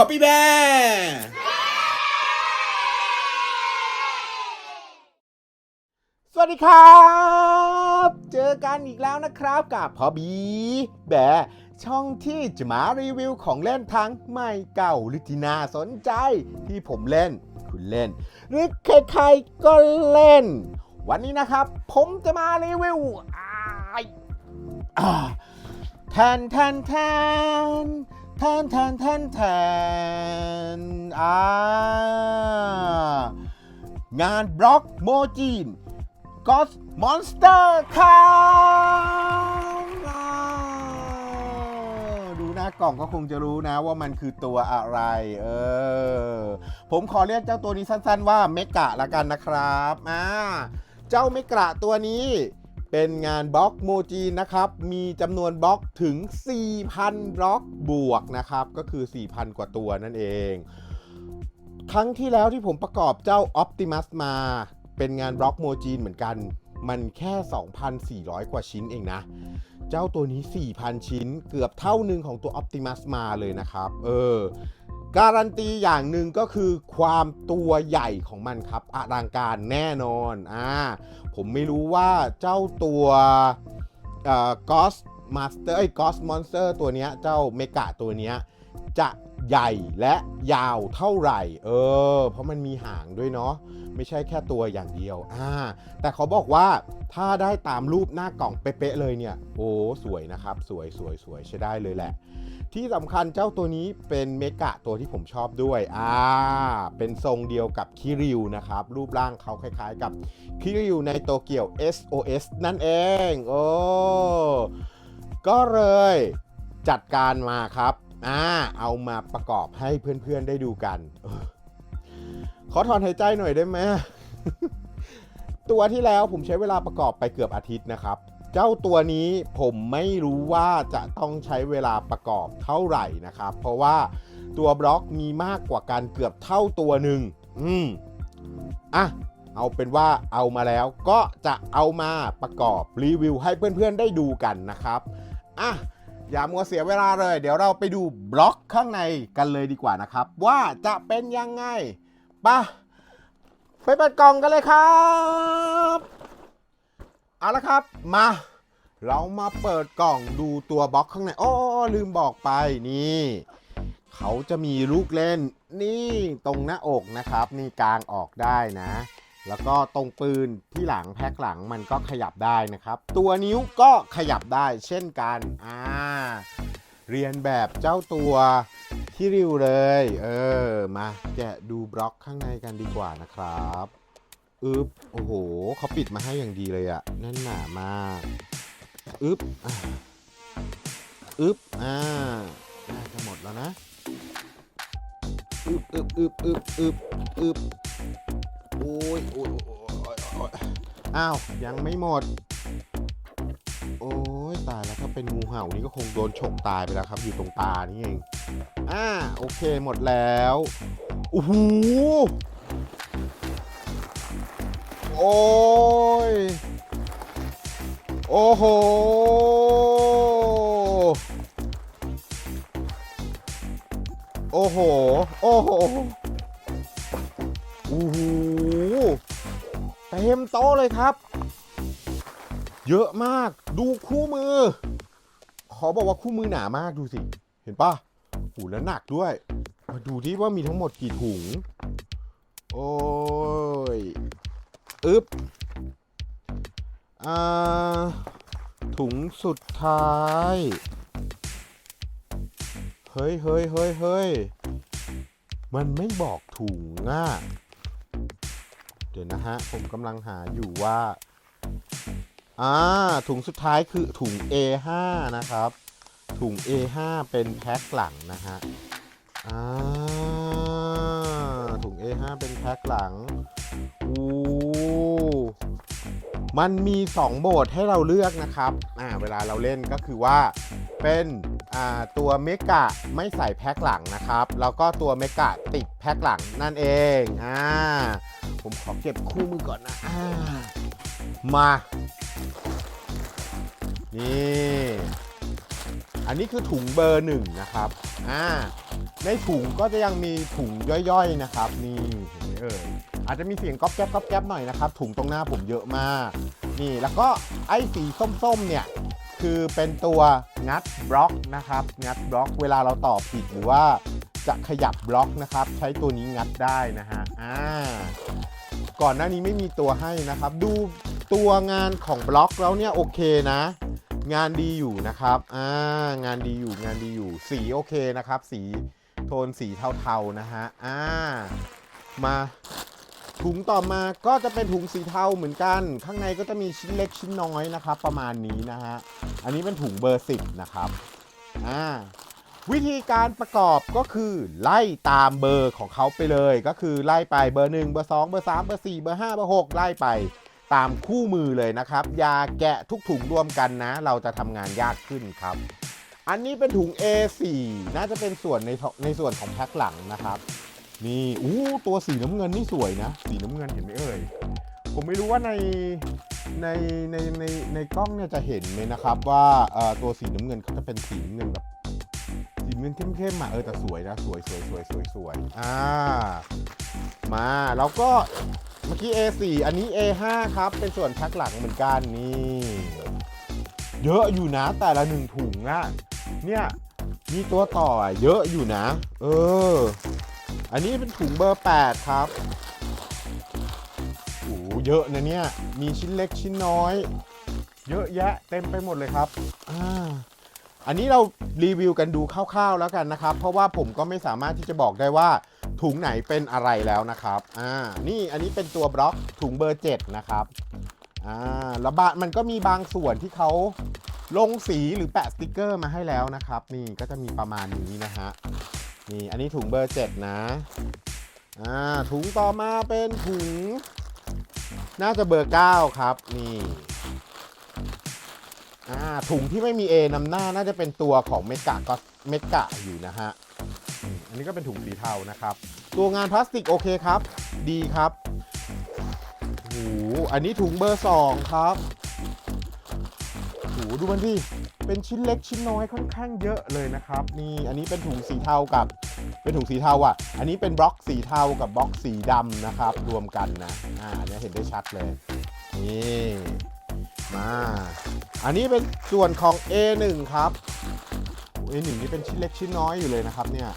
Copy Bear สวัสดีครับ เจอกันอีกแล้วนะครับกับพอบีแบร์ช่องที่จะมารีวิวของเล่นทั้งใหม่เก่าหรือที่น่าสนใจที่ผมเล่น คุณเล่น หรือใครๆก็เล่น วันนี้นะครับ ผมจะมารีวิวอ้ายอ่าแทนแทนแทน แทนแทนแทนแทนอ่างานบล็อกโมจีนก็อมอนสเตอร์ครับดูหน้ากล่องก็คงจะรู้นะว่ามันคือตัวอะไร เออ ผมขอเรียกเจ้าตัวนี้สั้นๆว่าเมกะละกันนะครับ อ่า เจ้าเมกะตัวนี้ เป็นงานบล็อกโมจีนะครับ มีจำนวนบล็อกถึง 4,000 บล็อกบวกนะครับ ก็คือ 4,000 กว่าตัวนั่นเอง ครั้งที่แล้วที่ผมประกอบเจ้า Optimus มา เป็นงานบล็อกโมจีนเหมือนกัน มันแค่ 2,400 กว่าชิ้นเองนะ เจ้าตัวนี้ 4,000 ชิ้น เกือบเท่าหนึ่งของตัว Optimus มาเลยนะครับ เออ การันตีอย่างหนึ่งก็คือความตัวใหญ่ของมันครับอลังการแน่นอนอ่าผมไม่รู้ว่าเจ้าตัวเอ่อ Ghost Master เอ้ย Ghost Monster ตัวเนี้ยเจ้าเมกะตัวเนี้ยจะใหญ่และยาวเท่าไหร่ เออ เพราะมันมีหางด้วยเนาะไม่ใช่แค่ตัวอย่างเดียวอ่าแต่เขาบอกว่าถ้าได้ตามรูปหน้ากล่องเป๊ะๆเลยเนี่ย โอ้ สวยนะครับ สวยสวยสวยใช้ได้เลยแหละ ที่สำคัญเจ้าตัวนี้เป็นเมกะตัวที่ผมชอบด้วยอ่าเป็นทรงเดียวกับคิริวนะครับ รูปร่างเขาคล้ายๆกับคิริวในโตเกียว SOS นั่นเอง โอ้ก็เลยจัดการมาครับอ่าเอามาประกอบให้เพื่อนๆได้ดูกันอขอถอนหายใจหน่อยได้ไหมตัวที่แล้วผมใช้เวลาประกอบไปเกือบอาทิตย์นะครับ เจ้าตัวนี้ผมไม่รู้ว่าจะต้องใช้เวลาประกอบเท่าไหร่นะครับ เพราะว่าตัวบล็อกมีมากกว่าการเกือบเท่าตัวหนึ่งอืมอะเอาเป็นว่าเอามาแล้วก็จะเอามาประกอบรีวิวให้เพื่อนๆได้ดูกันนะครับอะอย่ามัวเสียเวลาเลย เดี๋ยวเราไปดูบล็อกข้างในกันเลยดีกว่านะครับ ว่าจะเป็นยังไงปะไปเปิดกล่องกันเลยครับ เอาละครับมา เรามาเปิดกล่องดูตัวบล็อกข้างในโอ้ลืมบอกไปนี่ เขาจะมีลูกเล่นนี่ตรงหน้าอกนะครับ นี่กลางออกได้นะ แล้วก็ตรงปืนที่หลังแพ็คหลังมันก็ขยับได้นะครับ ตัวนิ้วก็ขยับได้เช่นกันอ่าเรียนแบบเจ้าตัวที่ริวเลย เออ มาแกะดูบล็อกข้างในกันดีกว่านะครับ อึ๊บโอ้โหเขาปิดมาให้อย่างดีเลยอะแน่นหนามากอึ๊บอึ๊บอ่าน่าจะหมดแล้วนะอึ๊บอึ๊บอึ๊บอึ๊บอึ๊บอึ๊บโอ้ยอ้ยโอ้ยโอ้ยโอ้ยอ้าวยังไม่หมด โอ้ยตายแล้วถ้าเป็นงูเห่านี่ก็คงโดนฉกตายไปแล้วครับ อยู่ตรงตานี่เองอ่าโอเคหมดแล้วโอ้โห โอ้ย โอ้โห โอ้โห โอ้โหโอ้โหเต็มโต๊ะเลยครับ เยอะมาก ดูคู่มือ ขอบอกว่าคู่มือหนามากดูสิ เห็นปะหูแล้วหนักด้วย มาดูที่ว่ามีทั้งหมดกี่ถุง โอ้ย อึ๊บอ่าถุงสุดท้าย เฮ้ยเฮ้ยเฮ้ยเฮ้ยมันไม่บอกถุงอะเดี๋ยวนะฮะ ผมกำลังหาอยู่ว่า อ่า ถุงสุดท้ายคือถุง A5 นะครับ ถุง A5 เป็นแพ็คหลังนะฮะ อ่า ถุง A5 เป็นแพ็คหลัง มันมี 2 โหมดให้เราเลือกนะครับอ่าเวลาเราเล่นก็คือว่าเป็นอ่าตัวเมกะไม่ใส่แพ็คหลังนะครับ แล้วก็ตัวเมกะติดแพ็คหลังนั่นเองอ่าผมขอเก็บคู่มือก่อนนะอ่ามา นี่ อันนี้คือถุงเบอร์หนึ่งนะครับอ่าในถุงก็จะยังมีถุงย่อยๆนะครับ นี่เห็ อาจจะมีเสียงก๊อบแก๊บก๊อบแก๊บหน่อยนะครับ ถุงตรงหน้าผมเยอะมาก นี่แล้วก็ไอ้สีส้มๆเนี่ยคือเป็นตัวงัดบล็อกนะครับ งัดบล็อกเวลาเราต่อผิดหรือว่าจะขยับบล็อกนะครับ ใช้ตัวนี้งัดได้นะฮะอ่าก่อนหน้านี้ไม่มีตัวให้นะครับ ดูตัวงานของบล็อกแล้วเนี่ยโอเคนะ งานดีอยู่นะครับอ่างานดีอยู่งานดีอยู่ สีโอเคนะครับ สีโทนสีเทาๆนะฮะอ่ามา ถุงต่อมาก็จะเป็นถุงสีเทาเหมือนกัน ข้างในก็จะมีชิ้นเล็กชิ้นน้อยนะครับ ประมาณนี้นะฮะ อันนี้เป็นถุงเบอร์10นะครับ อ่า วิธีการประกอบก็คือไล่ตามเบอร์ของเขาไปเลย ก็คือไล่ไปเบอร์1เบอร์2เบอร์3เบอร์4เบอร์5เบอร์6ไล่ไปตามคู่มือเลยนะครับ อย่าแกะทุกถุงรวมกันนะ เราจะทำงานยากขึ้นครับ อันนี้เป็นถุง A4 น่าจะเป็นส่วนในในส่วนของแพ็คหลังนะครับ นี่อู้ตัวสีน้ำเงินนี่สวยนะ สีน้ำเงินเห็นไหมเอ่ย ผมไม่รู้ว่าในในในในในกล้องเนี่ยจะเห็นไหมนะครับ ว่าเอ่อตัวสีน้ำเงินเขาจะเป็นสีน้ำเงินแบบสีน้ำเงินเข้มๆอะเออแต่สวยนะสวยสวยสวยสวยสวยอ่ามาแล้วก็เมื่อกี้ A4 อันนี้ A5 ครับ เป็นส่วนแพ็คหลังเหมือนกันนี่เยอะอยู่นะแต่ละหนึ่งถุงอะเนี่ยมีตัวต่อเยอะอยู่นะ เออ อันนี้เป็นถุงเบอร์ 8 ครับโอ้โหเยอะนะเนี่ย มีชิ้นเล็กชิ้นน้อย เยอะแยะเต็มไปหมดเลยครับอ่าอันนี้เรารีวิวกันดูคร่าวๆแล้วกันนะครับ เพราะว่าผมก็ไม่สามารถที่จะบอกได้ว่าถุงไหนเป็นอะไรแล้วนะครับ อ่า นี่อันนี้เป็นตัวบล็อกถุงเบอร์ 7 นะครับ อ่าแล้วบะมันก็มีบางส่วนที่เขาลงสีหรือแปะสติกเกอร์มาให้แล้วนะครับ นี่ก็จะมีประมาณนี้นะฮะ นี่อันนี้ถุงเบอร์7นะอ่าถุงต่อมาเป็นถุง น่าจะเบอร์9ครับนี่อ่าถุงที่ไม่มี A นำหน้าน่าจะเป็นตัวของเมกะก็เมกะอยู่นะฮะอันนี้ก็เป็นถุงสีเทานะครับ ตัวงานพลาสติกโอเคครับ ดีครับโอ้โหอันนี้ถุงเบอร์2ครับโอ้โหดูมันดิ เป็นชิ้นเล็กชิ้นน้อยค่อนข้างเยอะเลยนะครับนี่อันนี้เป็นถุงสีเทากับ เป็นถุงสีเทาอะ อันนี้เป็นบล็อกสีเทากับบล็อกสีดำนะครับรวมกันนะอ่าอันนี้เห็นได้ชัดเลยนี่มาอันนี้เป็นส่วนของ A1 ครับ A1 นี่เป็นชิ้นเล็กชิ้นน้อยอยู่เลยนะครับเนี่ย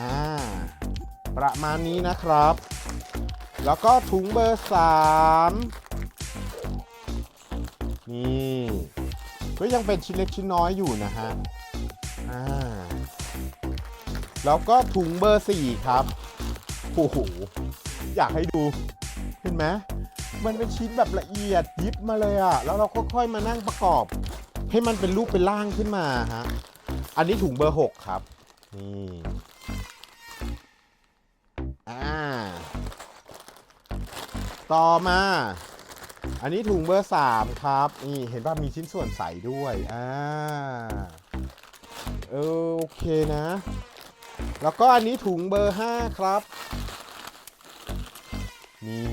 อ่าประมาณนี้นะครับ แล้วก็ถุงเบอร์ 3 นี่ ก็ยังเป็นชิ้นเล็กชิ้นน้อยอยู่นะฮะอ่าแล้วก็ถุงเบอร์ 4 ครับโอ้โหอยากให้ดู เห็นไหมมันเป็นชิ้นแบบละเอียดยิบมาเลยอะแล้วเราค่อยๆมานั่งประกอบ ให้มันเป็นรูปเป็นร่างขึ้นมาฮะอันนี้ถุงเบอร์ 6 ครับนี่อ่าต่อมา อันนี้ถุงเบอร์ 3 ครับ นี่เห็นว่ามีชิ้นส่วนใสด้วย อ่า โอเคนะ แล้วก็อันนี้ถุงเบอร์ 5 ครับ นี่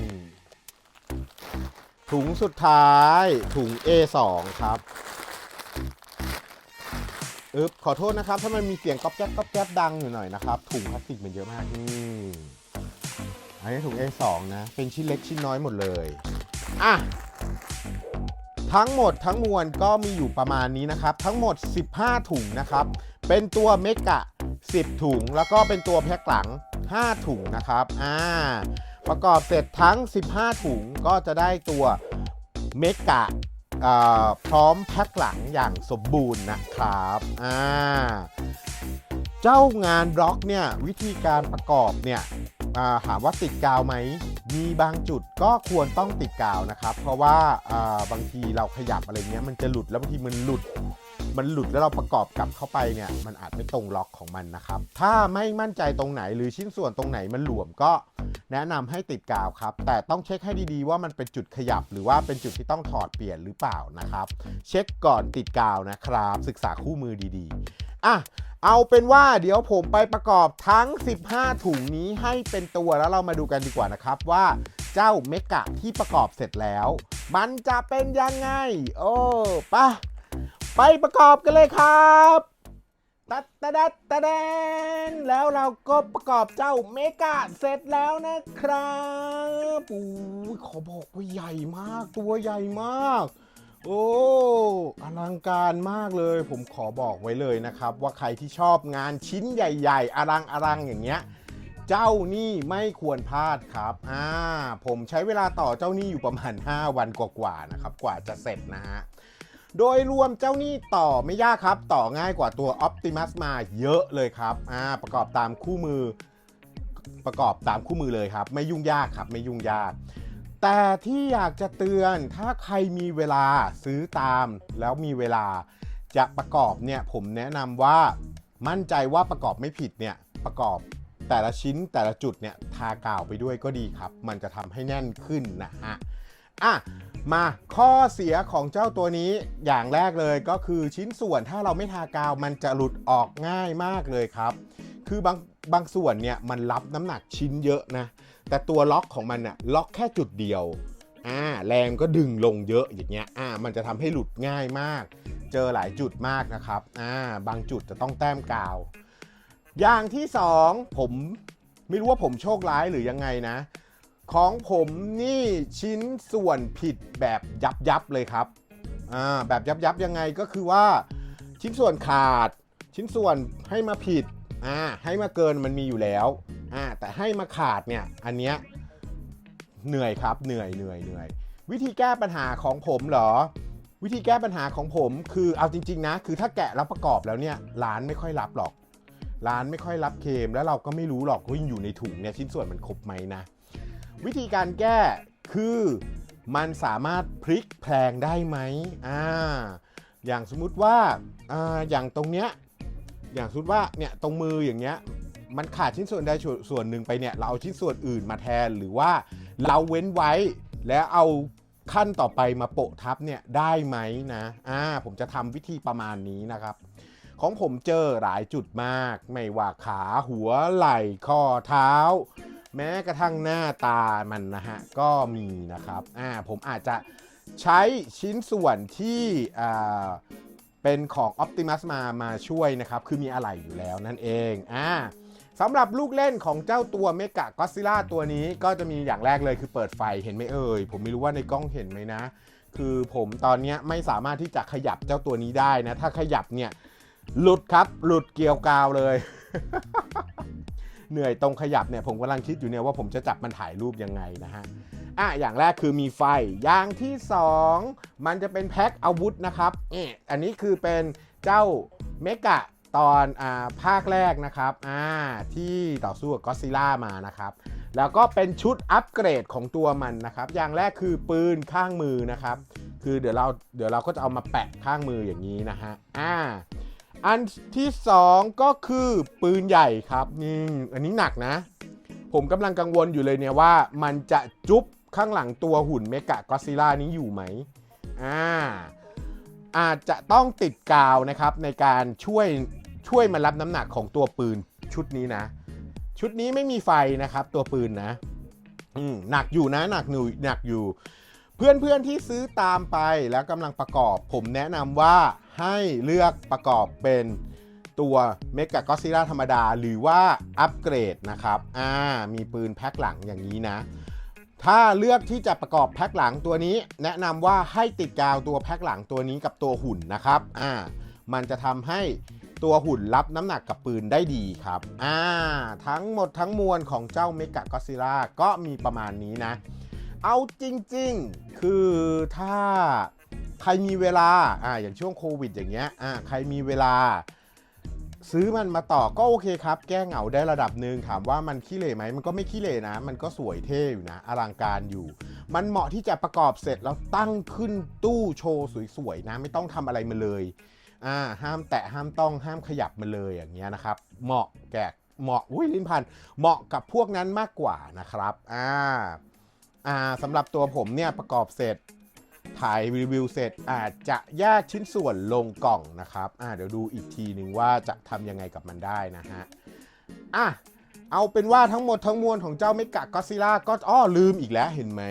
ถุงสุดท้ายถุง A2 ครับอึบขอโทษนะครับ ถ้ามันมีเสียงก๊อบแก๊บก๊อบแก๊บดังอยู่หน่อยนะครับ ถุงพลาสติกมันเยอะมากนี่อันนี้ถุง A2 นะ เป็นชิ้นเล็กชิ้นน้อยหมดเลย อะ ทั้งหมดทั้งมวลก็มีอยู่ประมาณนี้นะครับ ทั้งหมด 15 ถุงนะครับ เป็นตัวเมกะ 10 ถุง แล้วก็เป็นตัวแพ็คหลัง 5 ถุงนะครับ อ่า ประกอบเสร็จทั้ง 15 ถุงก็จะได้ตัวเมกะพร้อมแพ็คหลังอย่างสมบูรณ์นะครับ อ่า เจ้างานบล็อกเนี่ยวิธีการประกอบเนี่ย ถามว่าติดกาวไหม มีบางจุดก็ควรต้องติดกาวนะครับ เพราะว่าบางทีเราขยับอะไรเงี้ยมันจะหลุดแล้วบางทีมันหลุด มันหลุดแล้วเราประกอบกลับเข้าไปเนี่ยมันอาจไม่ตรงล็อกของมันนะครับ ถ้าไม่มั่นใจตรงไหนหรือชิ้นส่วนตรงไหนมันหลวมก็แนะนำให้ติดกาวครับ แต่ต้องเช็คให้ดีๆว่ามันเป็นจุดขยับ หรือว่าเป็นจุดที่ต้องถอดเปลี่ยนหรือเปล่านะครับ เช็คก่อนติดกาวนะครับ ศึกษาคู่มือดีๆ อะเอาเป็นว่าเดี๋ยวผมไปประกอบทั้ง 15 ถุงนี้ให้เป็นตัวแล้วเรามาดูกันดีกว่านะครับว่าเจ้าเมกะที่ประกอบเสร็จแล้ว มันจะเป็นยังไง โอ้ปะไปประกอบกันเลยครับตัดตะดัดตะแดนแล้วเราก็ประกอบเจ้าเมกะเสร็จแล้วนะครับอู้ขอบอกว่าใหญ่มากตัวใหญ่มาก โอ้อลังการมากเลย ผมขอบอกไว้เลยนะครับ ว่าใครที่ชอบงานชิ้นใหญ่ ๆ อลังอลังอย่างเงี้ยเจ้านี่ไม่ควรพลาดครับอ่าผมใช้เวลาต่อเจ้านี่อยู่ประมาณ 5 วันกว่าๆนะครับ กว่าจะเสร็จนะฮะโดยรวมเจ้านี่ต่อไม่ยากครับ ต่อง่ายกว่าตัว Optimus มาเยอะเลยครับอ่าประกอบตามคู่มือ ประกอบตามคู่มือเลยครับ ไม่ยุ่งยากครับ ไม่ยุ่งยาก แต่ที่อยากจะเตือนถ้าใครมีเวลาซื้อตามแล้วมีเวลาจะประกอบเนี่ยผมแนะนำว่ามั่นใจว่าประกอบไม่ผิดเนี่ยประกอบแต่ละชิ้นแต่ละจุดเนี่ยทากาวไปด้วยก็ดีครับ มันจะทำให้แน่นขึ้นนะฮะอะมาข้อเสียของเจ้าตัวนี้อย่างแรกเลยก็คือชิ้นส่วนถ้าเราไม่ทากาวมันจะหลุดออกง่ายมากเลยครับ คือบางบางส่วนเนี่ยมันรับน้ำหนักชิ้นเยอะนะ แต่ตัวล็อกของมันน่ะล็อกแค่จุดเดียวอ่าแรงก็ดึงลงเยอะอย่างเงี้ยอ่ามันจะทำให้หลุดง่ายมาก เจอหลายจุดมากนะครับอ่าบางจุดจะต้องแต้มกาว อย่างที่สองผมไม่รู้ว่าผมโชคร้ายหรือยังไงนะ ของผมนี่ชิ้นส่วนผิดแบบยับยับเลยครับอ่าแบบยับยับยังไงก็คือว่าชิ้นส่วนขาด ชิ้นส่วนให้มาผิดอ่าให้มาเกินมันมีอยู่แล้ว อ่าแต่ให้มาขาดเนี่ยอันเนี้ยเหนื่อยครับเหนื่อยเหนื่อยเหนื่อยวิธีแก้ปัญหาของผมเหรอ วิธีแก้ปัญหาของผมคือเอาจริง ๆ นะ คือถ้าแกะแล้วประกอบแล้วเนี่ยร้านไม่ค่อยรับหรอก ร้านไม่ค่อยรับเคม แล้วเราก็ไม่รู้หรอกว่าอยู่ในถุงเนี่ยชิ้นส่วนมันครบไหมนะวิธีการแก้คือมันสามารถพลิกแพลงได้ไหมอ่าอย่างสมมุติว่าอ่าอย่างตรงเนี้ยอย่างสมมติว่าเนี่ยตรงมืออย่างเงี้ย มันขาดชิ้นส่วนใดส่วนหนึ่งไปเนี่ยเราเอาชิ้นส่วนอื่นมาแทนหรือว่าเราเว้นไว้แล้วเอาขั้นต่อไปมาโปะทับเนี่ยได้ไหมนะอ่าผมจะทำวิธีประมาณนี้นะครับ ของผมเจอหลายจุดมาก ไม่ว่าขาหัวไหล่ข้อเท้า แม้กระทั่งหน้าตามันนะฮะก็มีนะครับอ่าผมอาจจะใช้ชิ้นส่วนที่อ่าเป็นของ Optimus มามาช่วยนะครับ คือมีอะไรอยู่แล้วนั่นเองอ่า สำหรับลูกเล่นของเจ้าตัวเมกะก็ซิล่าตัวนี้ก็จะมีอย่างแรกเลยคือเปิดไฟเห็นไหมเอ่ย ผมไม่รู้ว่าในกล้องเห็นไหมนะ คือผมตอนนี้ไม่สามารถที่จะขยับเจ้าตัวนี้ได้นะ ถ้าขยับเนี่ย หลุดครับ หลุดเกลียวกาวเลย เหนื่อยตรงขยับเนี่ยผมกำลังคิดอยู่เนี่ยว่าผมจะจับมันถ่ายรูปยังไงนะฮะอะอย่างแรกคือมีไฟ อย่างที่ 2 มันจะเป็นแพ็คอาวุธนะครับเอออันนี้คือเป็นเจ้าเมกะ ตอนอ่าภาคแรกนะครับอ่าที่ต่อสู้กับก็ซิล่ามานะครับแล้วก็เป็นชุดอัปเกรดของตัวมันนะครับ อย่างแรกคือปืนข้างมือนะครับ คือเดี๋ยวเราเดี๋ยวเราก็จะเอามาแปะข้างมืออย่างนี้นะฮะอ่าอันที่ 2 ก็คือปืนใหญ่ครับนี่อันนี้หนักนะ ผมกำลังกังวลอยู่เลยเนี่ยว่ามันจะจุ๊บข้างหลังตัวหุ่นเมกะก็ซิล่านี้อยู่ไหมอ่าอาจจะต้องติดกาวนะครับในการช่วย ช่วยมารับน้ำหนักของตัวปืนชุดนี้นะ ชุดนี้ไม่มีไฟนะครับตัวปืนนะอืมหนักอยู่นะหนักหนูหนักอยู่ เพื่อนๆที่ซื้อตามไปแล้วกำลังประกอบ ผมแนะนำว่าให้เลือกประกอบเป็นตัวเมกะก็ซิล่าธรรมดา หรือว่าอัปเกรดนะครับอ่ามีปืนแพ็คหลังอย่างนี้นะถ้าเลือกที่จะประกอบแพ็คหลังตัวนี้ แนะนำว่าให้ติดกาวตัวแพ็คหลังตัวนี้กับตัวหุ่นนะครับ อ่า มันจะทำให้ ตัวหุ่นรับน้ำหนักกับปืนได้ดีครับ อ่า ทั้งหมดทั้งมวลของเจ้าเมกะก็ซิล่าก็มีประมาณนี้นะ เอาจริงๆ คือถ้าใครมีเวลา อ่า อย่างช่วงโควิดอย่างเงี้ย อ่า ใครมีเวลา ซื้อมันมาต่อก็โอเคครับ แก้เหงาได้ระดับหนึ่งถามว่ามันขี้เหร่ไหม มันก็ไม่ขี้เหร่นะ มันก็สวยเท่อยู่นะ อลังการอยู่ มันเหมาะที่จะประกอบเสร็จแล้วตั้งขึ้นตู้โชว์สวยๆนะ ไม่ต้องทำอะไรมาเลย อ่าห้ามแตะห้ามต้องห้ามขยับมาเลยอย่างเงี้ยนะครับ เหมาะแก่เหมาะอุ้ยลิ้นพันเหมาะกับพวกนั้นมากกว่านะครับอ่าอ่าสำหรับตัวผมเนี่ยประกอบเสร็จถ่ายรีวิวเสร็จอาจจะแยกชิ้นส่วนลงกล่องนะครับอ่าเดี๋ยวดูอีกทีหนึ่งว่าจะทำยังไงกับมันได้นะฮะอะเอาเป็นว่าทั้งหมดทั้งมวลของเจ้าเมกะก็ซิล่าก็อ้อลืมอีกแล้วเห็นไหม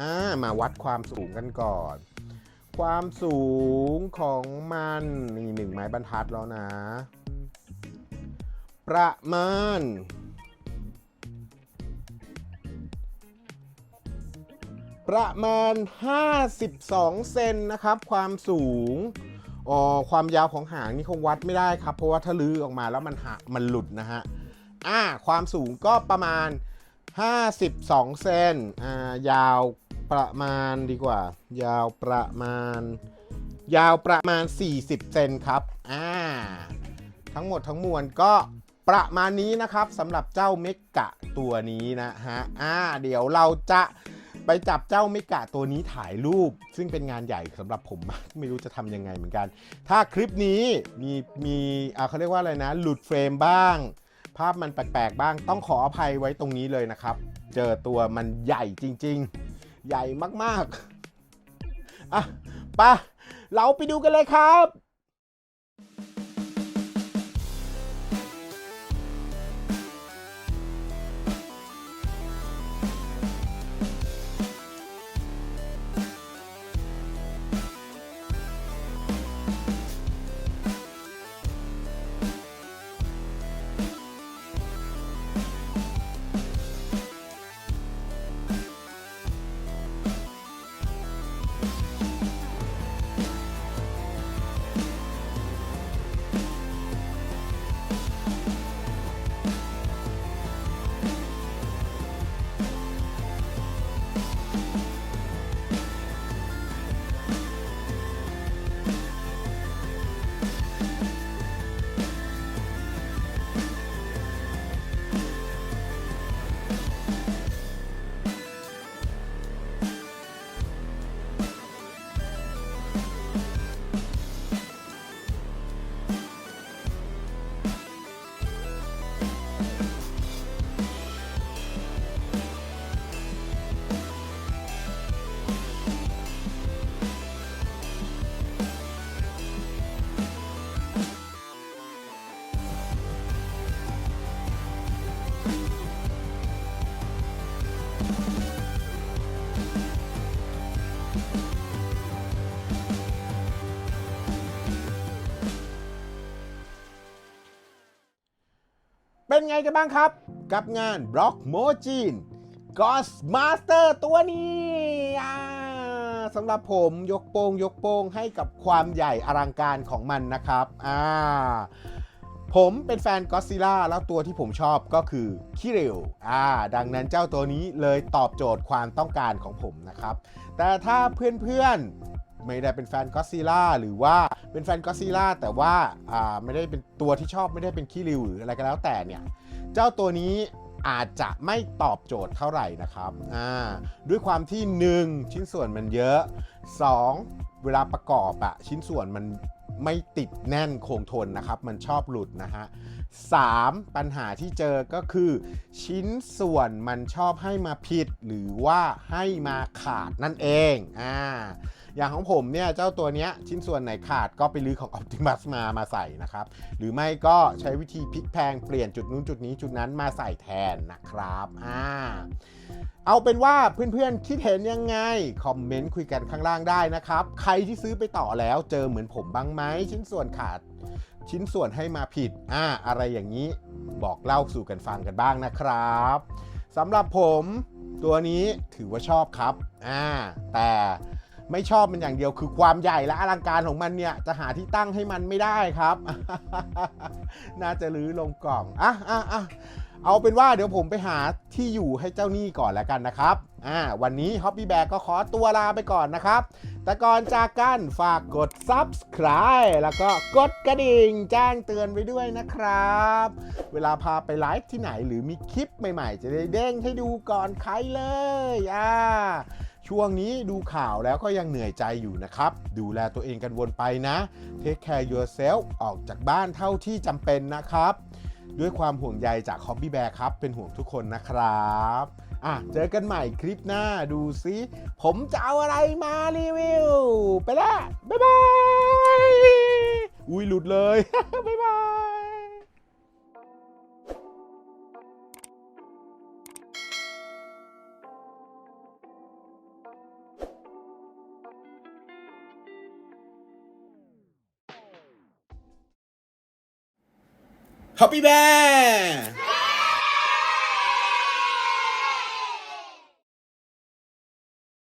อ่ามาวัดความสูงกันก่อน ความสูงของมันนี่หนึ่งไม้บรรทัดแล้วนะ ประมาณ ประมาณ 52 เซนนะครับ ความสูงอ๋อความยาวของหางนี่คงวัดไม่ได้ครับ เพราะว่าถ้าลื้อออกมาแล้วมันหักมันหลุดนะฮะอ่าความสูงก็ประมาณ 52 เซนอ่ายาว ประมาณดีกว่า ยาวประมาณ ยาวประมาณ 40 เซนครับ อ่า ทั้งหมดทั้งมวลก็ประมาณนี้นะครับสำหรับเจ้าเมกะตัวนี้นะฮะ อ่า เดี๋ยวเราจะไปจับเจ้าเมกะตัวนี้ถ่ายรูป ซึ่งเป็นงานใหญ่สำหรับผมไม่รู้จะทำยังไงเหมือนกัน ถ้าคลิปนี้มีมีอ่าเขาเรียกว่าอะไรนะ หลุดเฟรมบ้าง ภาพมันแปลกๆบ้างต้องขออภัยไว้ตรงนี้เลยนะครับ เจอตัวมันใหญ่จริง ๆ ใหญ่มากๆ อะไปะเราไปดูกันเลยครับ เป็นไงกันบ้างครับ กับงาน Block m o j i n Ghost Master ตัวนี้สำหรับผมยกโป้งยกโป้งให้กับความใหญ่อลังการของมันนะครับอ่าผมเป็นแฟนก็ซิล่าแล้วตัวที่ผมชอบก็คือคิริวอ่า ดังนั้นเจ้าตัวนี้เลยตอบโจทย์ความต้องการของผมนะครับ แต่ถ้าเพื่อนๆ ไม่ได้เป็นแฟนก็ซิล่าหรือว่าเป็นแฟนก็ซิล่าแต่ว่าอ่าไม่ได้เป็นตัวที่ชอบไม่ได้เป็นคิริวหรืออะไรก็แล้วแต่เนี่ย เจ้าตัวนี้อาจจะไม่ตอบโจทย์เท่าไหร่นะครับอ่าด้วยความที่ 1 ชิ้นส่วนมันเยอะ 2 เวลาประกอบอะชิ้นส่วนมันไม่ติดแน่นคงทนนะครับ มันชอบหลุดนะฮะ 3. ปัญหาที่เจอก็คือ ชิ้นส่วนมันชอบให้มาผิด หรือว่าให้มาขาดนั่นเองอ่าอย่างของผมเนี่ยเจ้าตัวเนี้ยชิ้นส่วนไหนขาดก็ไปลื้อของ Optimus มามาใส่นะครับ หรือไม่ก็ใช้วิธีพลิกแพงเปลี่ยนจุดนู้นจุดนี้จุดนั้นมาใส่แทนนะครับอ่าเอาเป็นว่าเพื่อนๆคิดเห็นยังไง คอมเมนต์คุยกันข้างล่างได้นะครับ ใครที่ซื้อไปต่อแล้วเจอเหมือนผมบ้างไหมชิ้นส่วนขาด ชิ้นส่วนให้มาผิดอ่าอะไรอย่างนี้บอกเล่าสู่กันฟังกันบ้างนะครับสำหรับผมตัวนี้ถือว่าชอบครับอ่าแต่ไม่ชอบมันอย่างเดียวคือความใหญ่และอลังการของมันเนี่ย จะหาที่ตั้งให้มันไม่ได้ครับ น่าจะลื้อลงกล่องอะอะอะ เอาเป็นว่าเดี๋ยวผมไปหาที่อยู่ให้เจ้าหนี้ก่อนแล้วกันนะครับอ่าวันนี้ Hobby Bag ก็ขอตัวลาไปก่อนนะครับ แต่ก่อนจากกันฝากกด subscribe แล้วก็กดกระดิ่งแจ้งเตือนไว้ด้วยนะครับ เวลาพาไปไลฟ์ที่ไหนหรือมีคลิปใหม่ๆ จะได้เด้งให้ดูก่อนใครเลยอ่าช่วงนี้ดูข่าวแล้วก็ยังเหนื่อยใจอยู่นะครับ ดูแลตัวเองกันวนไปนะ Take care yourself ออกจากบ้านเท่าที่จำเป็นนะครับ ด้วยความห่วงใยจากฮอบบี้แบร์ครับ เป็นห่วงทุกคนนะครับ อะ เจอกันใหม่คลิปหน้าดูซิผมจะเอาอะไรมารีวิว ไปละบ๊ายบาย อุ้ยหลุดเลย บ๊ายบาย Happy Bear